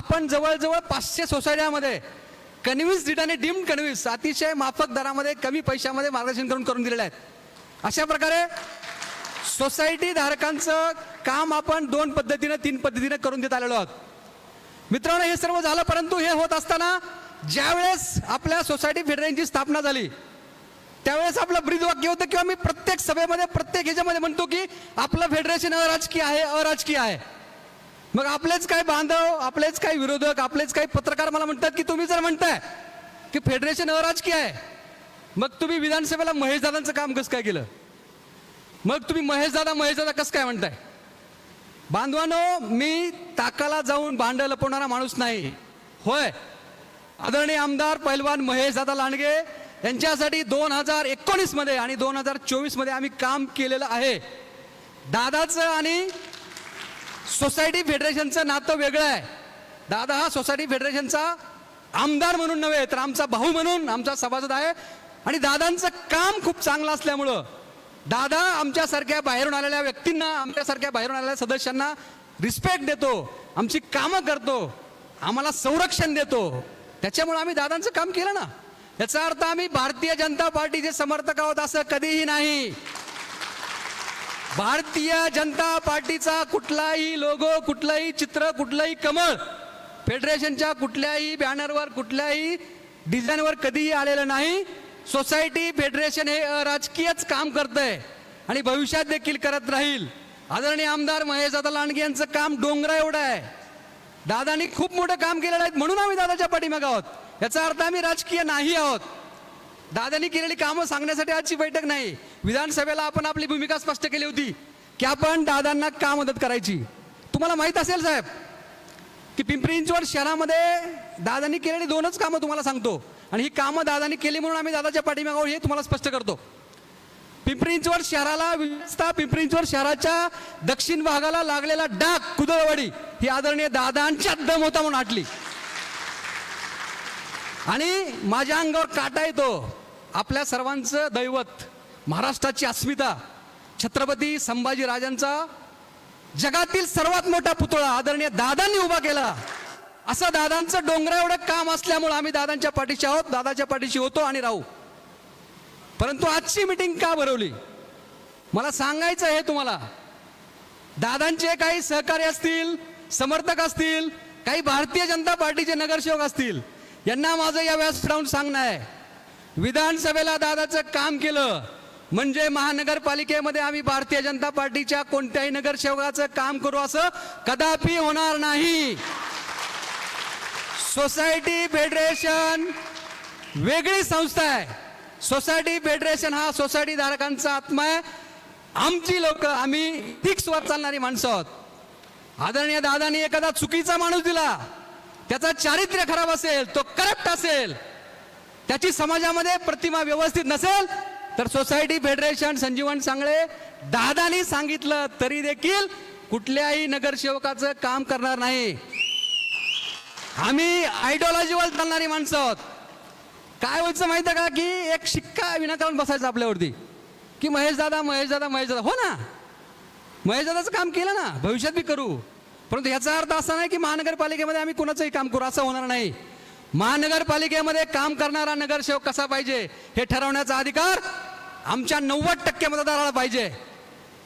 आपण जवळजवळ पाचशे सोसायट्यामध्ये कन्व्हिन्स डीट आणि डीम्ड कन्व्हिन्स अतिशय माफक दरामध्ये कमी पैशामध्ये मार्गदर्शन करून करून दिलेलं आहे. अशा प्रकारे सोसायटी धारकांचं काम आपण दोन पद्धतीनं तीन पद्धतीनं करून देत आलेलो आहोत. मित्रांनो हे सर्व झालं परंतु हे होत असताना ज्यावेळेस आपल्या सोसायटी फेडरेशनची स्थापना झाली त्यावेळेस आपलं ब्रीद वाक्य होतं किंवा मी प्रत्येक सभेमध्ये प्रत्येक ह्याच्यामध्ये म्हणतो की आपलं फेडरेशन अराजकीय आहे अराजकीय आहे. मग आपलेच काय बांधव आपलेच काय विरोधक आपलेच काही पत्रकार मला म्हणतात की तुम्ही जर म्हणताय की फेडरेशन अराजकीय आहे मग तुम्ही विधानसभेला महेश दादांचं काम कसं काय केलं? मग तुम्ही महेश दादा महेश दादा कसं काय म्हणताय? बांधवानो मी ताकाला जाऊन भांड लपवणारा माणूस नाही. होय. आदरणीय आमदार पैलवान महेश दादा लांडगे यांच्यासाठी दोन हजार एकोणीसमध्ये आणि दोन हजार चोवीसमध्ये आम्ही काम केलेलं आहे. दादाचं आणि सोसायटी फेडरेशनचं नातं वेगळं आहे. दादा हा सोसायटी फेडरेशनचा आमदार म्हणून नव्हे तर आमचा भाऊ म्हणून आमचा सभासद आहे. आणि दादांचं काम खूप चांगलं असल्यामुळं दादा आमच्यासारख्या बाहेरून आलेल्या व्यक्तींना आमच्यासारख्या बाहेरून आलेल्या सदस्यांना रिस्पेक्ट देतो आमची कामं करतो आम्हाला संरक्षण देतो. त्याच्यामुळे आम्ही दादांचं काम केलं ना. याचा अर्थ आम्ही भारतीय जनता पार्टीचे समर्थक आहोत असं कधीही नाही. भारतीय जनता पार्टीचा कुठलाही लोगो कुठलंही चित्र कुठलंही कमळ फेडरेशनच्या कुठल्याही बॅनरवर कुठल्याही डिझाईनवर कधीही आलेलं नाही. सोसायटी फेडरेशन हे राजकीयच काम करतंय आणि भविष्यात देखील करत राहील. आदरणीय आमदार महेश दादा लांडगे यांचं काम डोंगरा एवढं आहे. दादानी खूप मोठं काम केलेलं आहे म्हणून आम्ही दादाच्या पाठीमागे आहोत. याचा अर्थ आम्ही राजकीय नाही आहोत. दादांनी केलेली कामं सांगण्यासाठी आजची बैठक नाही. विधानसभेला आपण आपली भूमिका स्पष्ट केली होती की आपण दादांना का मदत करायची? तुम्हाला माहीत असेल साहेब की पिंपरी चिंचवड शहरामध्ये दादांनी केलेली दोनच कामं तुम्हाला सांगतो. आणि ही कामं दादांनी केली म्हणून आम्ही दादाच्या पाठीमागावर हे तुम्हाला स्पष्ट करतो. पिंपरी चिंचवड शहराला विशेषतः पिंपरी चिंचवड शहराच्या दक्षिण भागाला लागलेला डाक कुदळवाडी ही आदरणीय दादांच्या दम होता म्हणून आटली. आणि माझ्या अंगावर काटा येतो. आपल्या सर्वांचं दैवत महाराष्ट्राची अस्मिता छत्रपती संभाजी राजांचा जगातील सर्वात मोठा पुतळा आदरणीय दादांनी उभा केला. असं दादांचं डोंगरा एवढं काम असल्यामुळे आम्ही दादांच्या पाठीशी आहोत दादाच्या पाठीशी होतो आणि राहू. परंतु आजची मीटिंग का भरवली? मला सांगायचं आहे तुम्हाला दादांचे काही सहकारी असतील समर्थक असतील काही भारतीय जनता पार्टीचे नगरसेवक असतील यांना माझं या व्यासपीठावरून सांगणं आहे. विधानसभेला दादाचं काम केलं. म्हणजे महानगरपालिकेमध्ये आम्ही भारतीय जनता पार्टीच्या कोणत्याही नगरसेवकाचं काम करू असं कदापि होणार नाही. सोसायटी फेडरेशन वेगळी संस्था आहे. सोसायटी फेडरेशन हा सोसायटी धारकांचा आत्मा आहे. आमची लोक आम्ही फिक्सवर चालणारी माणसं आहोत. आदरणीय दादानी एखादा चुकीचा माणूस दिला त्याचा चारित्र्य खराब असेल तो करप्ट असेल त्याची समाजामध्ये प्रतिमा व्यवस्थित नसेल तर सोसायटी फेडरेशन संजीवन सांगळे दादानी सांगितलं तरी देखील कुठल्याही नगरसेवकाचं काम करणार नाही. आम्ही आयडिओलॉजीवर चालणारी माणसं आहोत. काय व्हायचं माहिती आहे का? की एक शिक्का विनाकारण बसायचा आपल्यावरती. की महेश दादा महेश दादा महेश दादा. हो ना? महेश दादाचं काम केलं ना? भविष्यात बी करू. परंतु याचा अर्थ असा नाही की महानगरपालिकेमध्ये आम्ही कोणाचंही काम करू. असं होणार नाही. महानगरपालिकेमध्ये काम करणारा नगरसेवक कसा पाहिजे हे ठरवण्याचा अधिकार आमच्या नव्वद टक्के मतदाराला पाहिजे.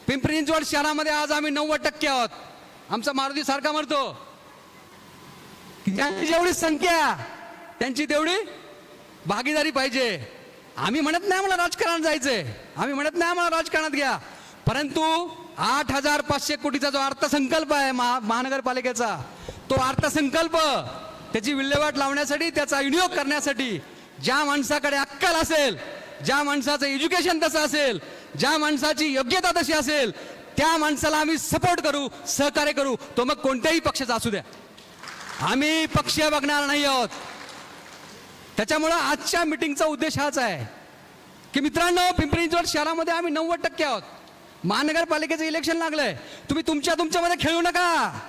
पिंपरी चिंचवड शहरामध्ये आज आम्ही नव्वद टक्के आहोत. आमचा मारुती सारखा म्हणतो त्यांची ज्यांची जेवढी संख्या त्यांची तेवढी भागीदारी पाहिजे. आम्ही म्हणत नाही आम्हाला राजकारणात जायचंय. आम्ही म्हणत नाही आम्हाला राजकारणात घ्या. परंतु आठ हजार पाचशे कोटीचा जो अर्थसंकल्प आहे महा महानगरपालिकेचा तो अर्थसंकल्प त्याची विल्हेवाट लावण्यासाठी त्याचा विनियोग करण्यासाठी ज्या माणसाकडे अक्कल असेल ज्या माणसाचं एज्युकेशन तसं असेल ज्या माणसाची योग्यता तशी असेल त्या माणसाला आम्ही सपोर्ट करू सहकार्य करू. तो मग कोणत्याही पक्षाचा असू द्या. आम्ही पक्ष बघणार नाही आहोत. त्याच्यामुळं आजच्या मिटिंगचा उद्देश हाच आहे की मित्रांनो पिंपरी चिंचवड शहरामध्ये आम्ही नव्वद टक्के आहोत. महानगरपालिकेचं इलेक्शन लागलंय. तुम्ही तुमच्या तुमच्यामध्ये खेळू नका.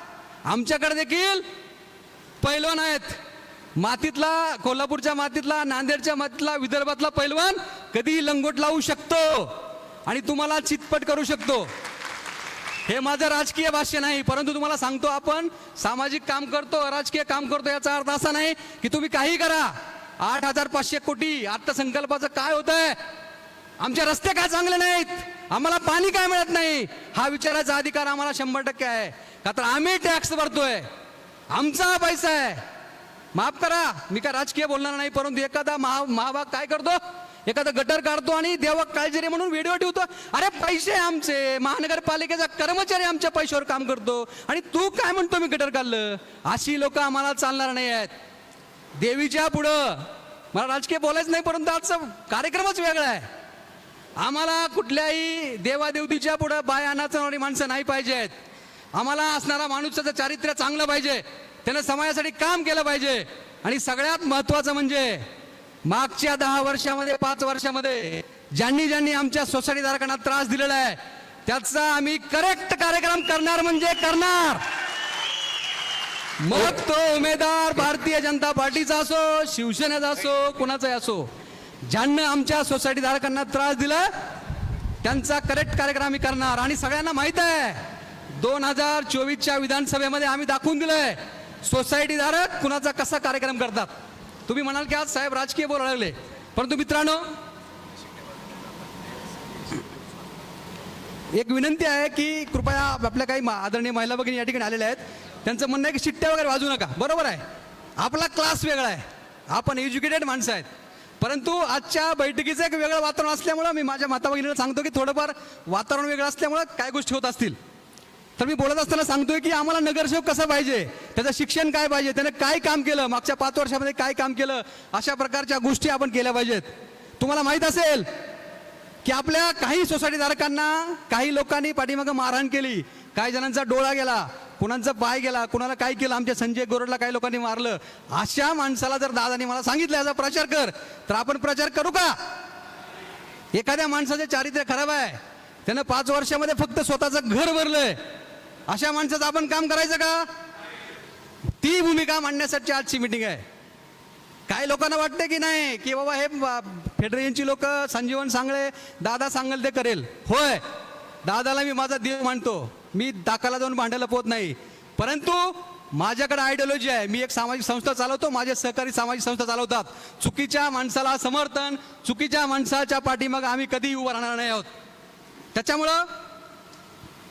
आमच्याकडे देखील पैलवान आहेत. मातीतला कोल्हापूरच्या मातीतला नांदेडच्या मातीतला विदर्भातला पैलवान कधीही लंगोट लावू शकतो. आणि तुम्हाला चितपट करू शकतो. हे माझं राजकीय भाष्य नाही परंतु तुम्हाला सांगतो आपण सामाजिक काम करतो राजकीय काम करतो याचा अर्थ असा नाही की तुम्ही काही करा. आठ हजार पाचशे कोटी अर्थसंकल्पाचं काय होतंय? आमचे रस्ते काय चांगले नाहीत? आम्हाला पाणी काय मिळत नाही? हा विचारायचा अधिकार आम्हाला शंभर टक्के आहे. का तर आम्ही टॅक्स भरतोय. आमचा हा पैसा आहे. माफ करा मी काय राजकीय बोलणार नाही परंतु एखादा महा महाभाग काय करतो? एखादा गटर काढतो आणि देवा काळजी रे म्हणून व्हिडिओ ठेवतो. अरे पैसे आमचे महानगरपालिकेचा कर्मचारी आमच्या पैशावर काम करतो. आणि तू काय म्हणतो मी गटर काढलं? अशी लोक आम्हाला चालणार नाही आहेत. देवीच्या पुढं. मला राजकीय बोलायचं नाही परंतु आजचा कार्यक्रमच वेगळा आहे. आम्हाला कुठल्याही देवादेवतीच्या पुढं बाय अनाचणारी माणसं नाही पाहिजेत. आम्हाला असणारा माणूस त्याचं चारित्र्य चांगलं पाहिजे. त्यानं समाजासाठी काम केलं पाहिजे. आणि सगळ्यात महत्वाचं म्हणजे मागच्या दहा वर्षामध्ये पाच वर्षामध्ये ज्यांनी ज्यांनी आमच्या सोसायटी धारकांना त्रास दिलेला आहे त्याचा आम्ही करेक्ट कार्यक्रम करणार म्हणजे करणार. मग तो उमेदवार भारतीय जनता पार्टीचा असो शिवसेनेचा असो कुणाचाही असो ज्यांना आमच्या सोसायटी धारकांना त्रास दिला त्यांचा करेक्ट कार्यक्रम आम्ही करणार. आणि सगळ्यांना माहीत आहे दोन हजार चोवीसच्या विधानसभेमध्ये आम्ही दाखवून दिलंय सोसायटी धारक कुणाचा कसा कार्यक्रम करतात. तुम्ही म्हणाल की आज साहेब राजकीय बोलायला लागले. परंतु मित्रांनो एक विनंती आहे की कृपया आपल्या काही मा- आदरणीय महिला भगिनी या ठिकाणी आलेल्या आहेत. त्यांचं म्हणणं आहे की शिट्ट्या वगैरे वाजू नका. बरोबर आहे. आपला क्लास वेगळा आहे. आपण एज्युकेटेड माणसं आहेत. परंतु आजच्या बैठकीचं एक वेगळं वातावरण असल्यामुळं मी माझ्या माता भगिनीला सांगतो की थोडंफार वातावरण वेगळं असल्यामुळं काय गोष्टी होत असतील. तर मी बोलत असताना सांगतोय की आम्हाला नगरसेवक कसा पाहिजे? त्याचं शिक्षण काय पाहिजे? त्यानं काय काम केलं? मागच्या पाच वर्षामध्ये काय काम केलं? अशा प्रकारच्या गोष्टी आपण केल्या पाहिजेत. तुम्हाला माहीत असेल की आपल्या काही सोसायटी धारकांना काही लोकांनी पाठीमागं मारहाण केली. काही जणांचा डोळा गेला कुणाचा पाय गेला कुणाला काय केलं? आमच्या संजय गोरडला काही लोकांनी मारलं. अशा माणसाला जर दादानी मला सांगितलं याचा प्रचार कर तर आपण प्रचार करू का? एखाद्या माणसाचे चारित्र्य खराब आहे. त्यानं पाच वर्षामध्ये फक्त स्वतःचं घर भरलंय. अशा माणसाचं आपण काम करायचं का? ती भूमिका मांडण्यासाठी आजची मिटिंग आहे. काही लोकांना वाटते की नाही की बाबा हे फेडरेशनची लोक संजीवन सांगळे दादा सांगेल ते करेल. होय दादाला मी माझा देव मांडतो मी दाखला जाऊन भांडायला पोहत नाही. परंतु माझ्याकडे आयडियोलॉजी आहे. मी एक सामाजिक संस्था चालवतो. माझे सहकारी सामाजिक संस्था चालवतात. चुकीच्या माणसाला समर्थन चुकीच्या माणसाच्या पाठीमाग आम्ही कधी उभं राहणार नाही आहोत. त्याच्यामुळं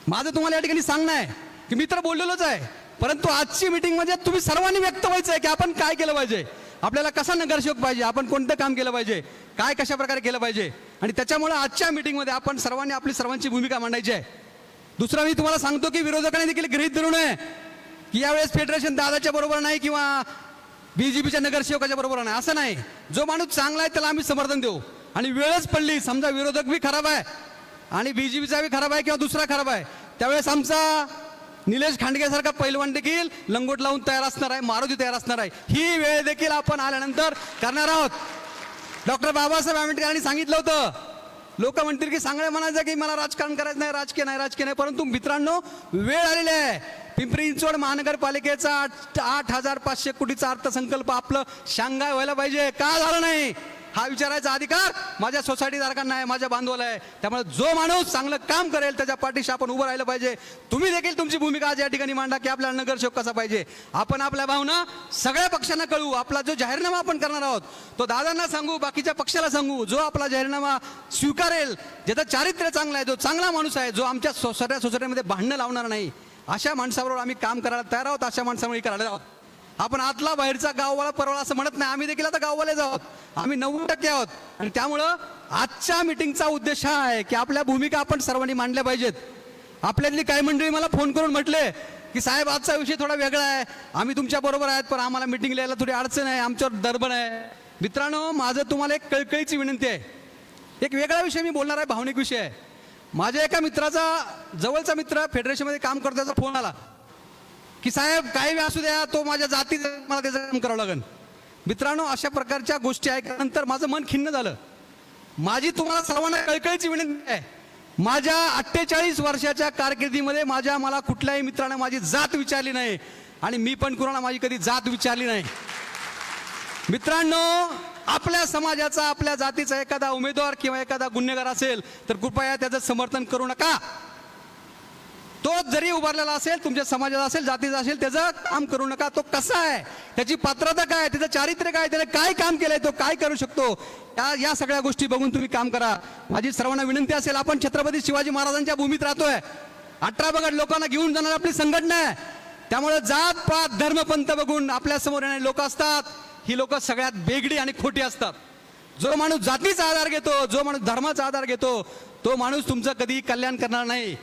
माझं तुम्हाला या ठिकाणी सांगणं आहे की मी तर बोललेलोच आहे. परंतु आजची मिटिंग म्हणजे तुम्ही सर्वांनी व्यक्त व्हायचं आहे की आपण काय केलं पाहिजे. आपल्याला कसा नगरसेवक पाहिजे? आपण कोणतं काम केलं पाहिजे? काय कशा प्रकारे केलं पाहिजे? आणि त्याच्यामुळे आजच्या मीटिंगमध्ये आपण सर्वांनी आपली सर्वांची भूमिका मांडायची आहे. दुसरं मी तुम्हाला सांगतो की विरोधकांनी देखील गृहित धरू नये की यावेळेस फेडरेशन दादाच्या बरोबर नाही किंवा बीजेपीच्या नगरसेवकाच्या बरोबर नाही. असं नाही. जो माणूस चांगला आहे त्याला आम्ही समर्थन देऊ. आणि वेळच पडली समजा विरोधक बी खराब आहे. आणि बीजेपीचा बी खराब आहे किंवा दुसरा खराब आहे. त्यावेळेस आमचा निलेश खांडगेसारखा पैलवान देखील लंगोट लावून तयार असणार आहे मारुती तयार असणार आहे. ही वेळ देखील आपण आल्यानंतर करणार आहोत. डॉक्टर बाबासाहेब आंबेडकरांनी सांगितलं होतं. लोक म्हणतील की सांगणे म्हणायचं की मला राजकारण करायचं नाही राजकीय नाही राजकीय नाही. परंतु मित्रांनो वेळ आलेली आहे. पिंपरी चिंचवड महानगरपालिकेचा आठ आठ हजार पाचशे कोटीचा अर्थसंकल्प आपलं शांघाय व्हायला पाहिजे. का झालं नाही? हा विचारायचा अधिकार माझ्या सोसायटीधारकांना आहे माझ्या बांधवाला आहे. त्यामुळे जो माणूस चांगलं काम करेल त्याच्या पाठीशी आपण उभं राहिलं पाहिजे. तुम्ही देखील तुमची भूमिका आज या ठिकाणी मांडा की आपल्याला नगरसेवक कसा पाहिजे. आपण आपल्या भावना सगळ्या पक्षांना कळवू. आपला जो जाहीरनामा आपण करणार आहोत तो दादांना सांगू बाकीच्या पक्षाला सांगू. जो आपला जाहीरनामा स्वीकारेल ज्याचं चारित्र्य चांगलं आहे जो चांगला माणूस आहे जो आमच्या सोसायट्या सोसायटीमध्ये भांडणं लावणार नाही अशा माणसाबरोबर आम्ही काम करायला तयार आहोत अशा माणसामुळे करायला आहोत. आपण आतला बाहेरचा गाववाला परवाला असं म्हणत नाही. आम्ही देखील आता गाववालेच आहोत. आम्ही नव्वद टक्के आहोत. आणि त्यामुळं आजच्या मिटिंगचा उद्देश हा आहे की आपल्या भूमिका आपण सर्वांनी मांडल्या पाहिजेत. आपल्यातली काही मंडळी मला फोन करून म्हटले की साहेब आजचा विषय थोडा वेगळा आहे. आम्ही तुमच्या बरोबर आहेत पण आम्हाला मिटिंग लिहायला थोडी अडचण आहे. आमच्यावर दडबड आहे. मित्रांनो माझं तुम्हाला एक कळकळीची विनंती आहे. एक वेगळा विषय मी बोलणार आहे भावनिक विषय आहे. माझ्या एका मित्राचा जवळचा मित्र फेडरेशनमध्ये काम करतो त्याचा फोन आला. की साहेब काही असू द्या तो माझ्या जाती मला त्याचं काम करावं लागेल मित्रांनो अशा प्रकारच्या गोष्टी ऐकल्यानंतर माझं मन खिन्न झालं. माझी तुम्हाला सर्वांना कळकळीची विनंती आहे. माझ्या अठ्ठेचाळीस वर्षाच्या कारकिर्दीमध्ये माझ्या मला कुठल्याही मित्राने माझी जात विचारली नाही आणि मी पण कुणाला माझी कधी जात विचारली नाही. मित्रांनो आपल्या समाजाचा आपल्या जातीचा एखादा उमेदवार किंवा एखादा गुन्हेगार असेल तर कृपया त्याचं समर्थन करू नका. तोच जरी उभारलेला असेल तुमच्या समाजाचा असेल जातीचा असेल त्याचं काम करू नका. तो कसा आहे? त्याची पात्रता काय त्याचं चारित्र्य काय त्याने काय काम केलंय? तो काय करू शकतो? या या सगळ्या गोष्टी बघून तुम्ही काम करा. माझी सर्वांना विनंती असेल आपण छत्रपती शिवाजी महाराजांच्या भूमीत राहतोय. अठरा बगड लोकांना घेऊन जाणार आपली संघटना आहे. त्यामुळे जात पात धर्मपंथ बघून आपल्यासमोर येणारे लोक असतात. ही लोक सगळ्यात बेगडी आणि खोटी असतात. जो माणूस जातीचा आधार घेतो जो माणूस धर्माचा आधार घेतो तो माणूस तुमचं कधी कल्याण करणार नाही.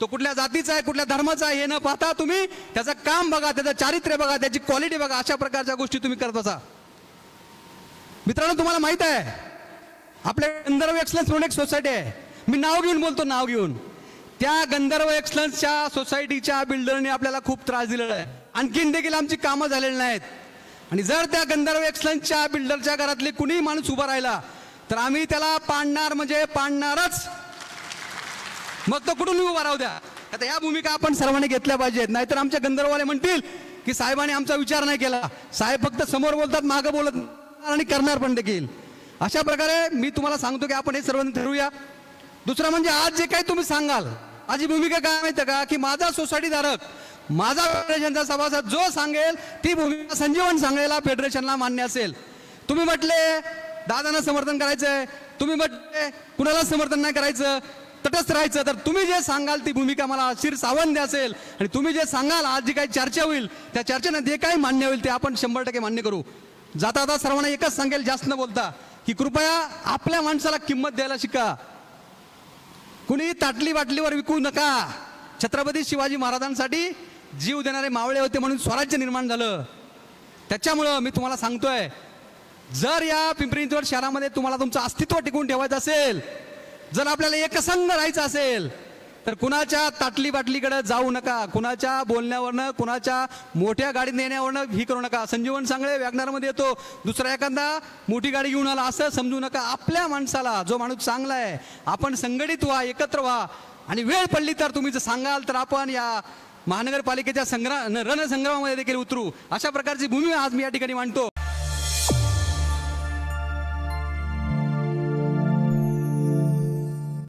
तो कुठल्या जातीचा आहे कुठल्या धर्माचा आहे हे न पाहता तुम्ही त्याचं काम बघा त्याचं चारित्र्य बघा त्याची क्वालिटी बघा अशा प्रकारच्या गोष्टी तुम्ही करत असा मित्रांनो तुम्हाला माहीत आहे आपल्या गंधर्व एक्सलन्स म्हणून एक सोसायटी आहे. मी नाव घेऊन बोलतो नाव घेऊन. त्या गंधर्व एक्सलन्सच्या सोसायटीच्या बिल्डरने आपल्याला खूप त्रास दिलेला आहे. आणखीन देखील आमची कामं झालेली नाहीत. आणि जर त्या गंधर्व एक्सलन्सच्या बिल्डरच्या घरातले कुणीही माणूस उभा राहिला तर आम्ही त्याला पाडणार म्हणजे पाडणारच. मग तो कुठून उभा राहू द्या? आता या भूमिका आपण सर्वांनी घेतल्या पाहिजेत. नाहीतर आमच्या गंधर्ववाले म्हणतील की साहेबांनी आमचा विचार नाही केला. साहेब फक्त समोर बोलतात मागं बोलत आणि करणार पण देखील. अशा प्रकारे मी तुम्हाला सांगतो की आपण हे सर्वांनी ठरवूया. दुसरं म्हणजे आज जे काही तुम्ही सांगाल माझी भूमिका काय माहिती का? की माझा सोसायटी धारक माझा फेडरेशनचा सभासद जो सांगेल ती भूमिका संजीवन सांगेला फेडरेशनला मान्य असेल. तुम्ही म्हटले दादांना समर्थन करायचंय. तुम्ही म्हटले कुणाला समर्थन नाही करायचं? तटस्थ राहायचं. तर तुम्ही जे सांगाल ती भूमिका मला शिर सावंत असेल. आणि तुम्ही जे सांगाल आज जी काही चर्चा होईल त्या चर्चेनं जे काही मान्य होईल ते आपण शंभर टक्के मान्य करू. जाता जाता सर्वांना एकच सांगेल जास्त न बोलता की कृपया आपल्या माणसाला किंमत द्यायला शिका. कुणी ताटली बाटलीवर विकू नका. छत्रपती शिवाजी महाराजांसाठी जीव देणारे मावळे होते म्हणून स्वराज्य निर्माण झालं. त्याच्यामुळं मी तुम्हाला सांगतोय जर या पिंपरी चिंचवड शहरामध्ये तुम्हाला तुमचं अस्तित्व टिकून ठेवायचं असेल जर आपल्याला एकसंघ राहायचं असेल तर कुणाच्या ताटली बाटलीकडे जाऊ नका कुणाच्या बोलण्यावरनं कुणाच्या मोठ्या गाडीत नेण्यावरनं ही करू नका. संजीवन सांगळे वॅगनारमध्ये येतो. दुसरा एखादा मोठी गाडी घेऊन आला असं समजू नका. आपल्या माणसाला जो माणूस चांगला आहे आपण संघटित व्हा एकत्र व्हा. आणि वेळ पडली तर तुम्ही जर सांगाल तर आपण या महानगरपालिकेच्या संग्राम रणसंग्रामामध्ये देखील उतरू. अशा प्रकारची भूमी आज मी या ठिकाणी मांडतो.